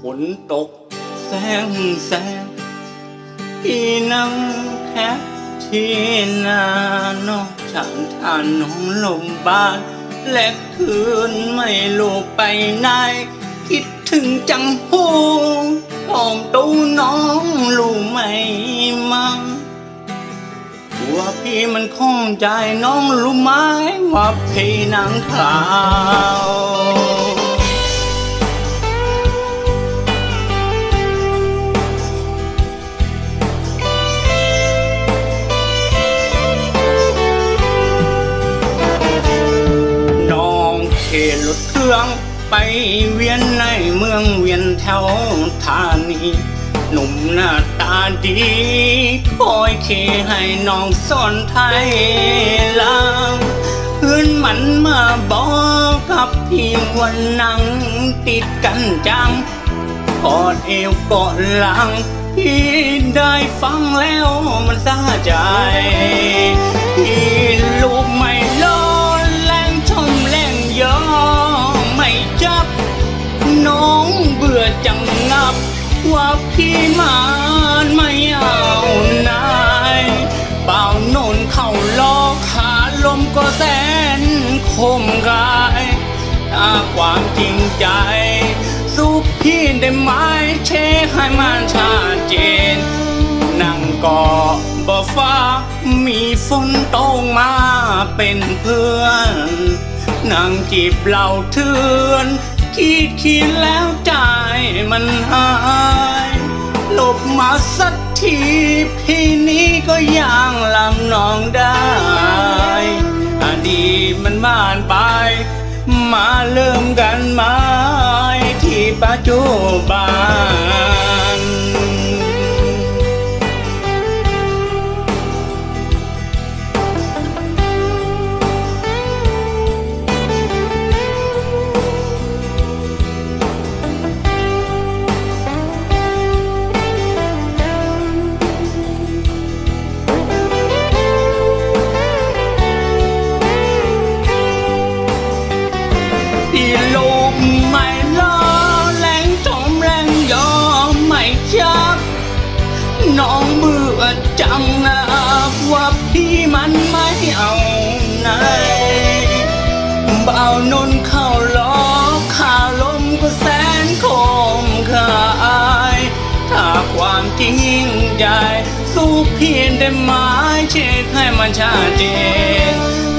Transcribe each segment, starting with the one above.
ฝนตกแสงแสงพี่นั่งแค่ที่นานอกจากทานน้องลมบานและคืนไม่รู้ไปไหน คิดถึงจังหูหอมตูน้องรู้ไหมมั่งว่าพี่มันคงใจน้องรู้ไหมว่าพี่นางขาว องไปเวียนในเมืองเวียนแถวธานีหนุ่มหน้าตาดีคอยเคให้น้องสอนไทยลางเพื่อนมันมาบอกกับพี่วันนั่งติดกันจังกอดเอวกอดหลัง พี่ได้ฟังแล้วมันสะใจ ว่าพี่มานไม่เอานายเป่าโนนเข่าล้อขาลมก็แสนคมกายถ้าความจริงใจสู้พี่ได้ไหมเชคให้มันชัดเจน นั่งก็บ่ฟ้ามีฝนตกมาเป็นเพื่อน นั่งจีบเราเทือน คิดคิดแล้วใจมันหาย หลบมาสักทีพี่นี้ก็ยังลำนองได้อดีตมันม่านไป มาเริ่มกันไหมที่ปัจจุบัน พี่ลูกไม่ล้อแรงจมแรงยอมไม่ชับ น้องเบื่อจังนะว่าพี่มันไม่เอาไหนเบานนเข้าล้อขาลมก็แสนคมคายถ้าความจริงยิ่งใหญ่สู้เพียงได้ไหมเช็คให้มันชัดเจน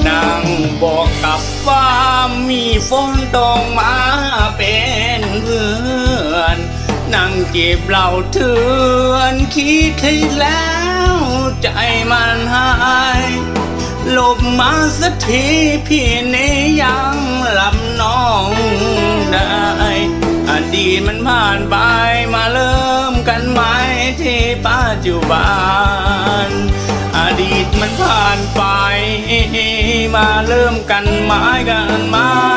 นั่งบอกกับฟ้ามีฝนตกมาเป็นเพื่อนนั่งเก็บเหล่าเถื่อนคิดให้แล้วใจมันหายหลบมาสักทีพี่นี่ยังหลับน้องได้อดีตมันผ่านไปมาเริ่มกันใหม่ที่ปัจจุบัน อดีตมันผ่านไป มาเริ่มกันใหม่กันมา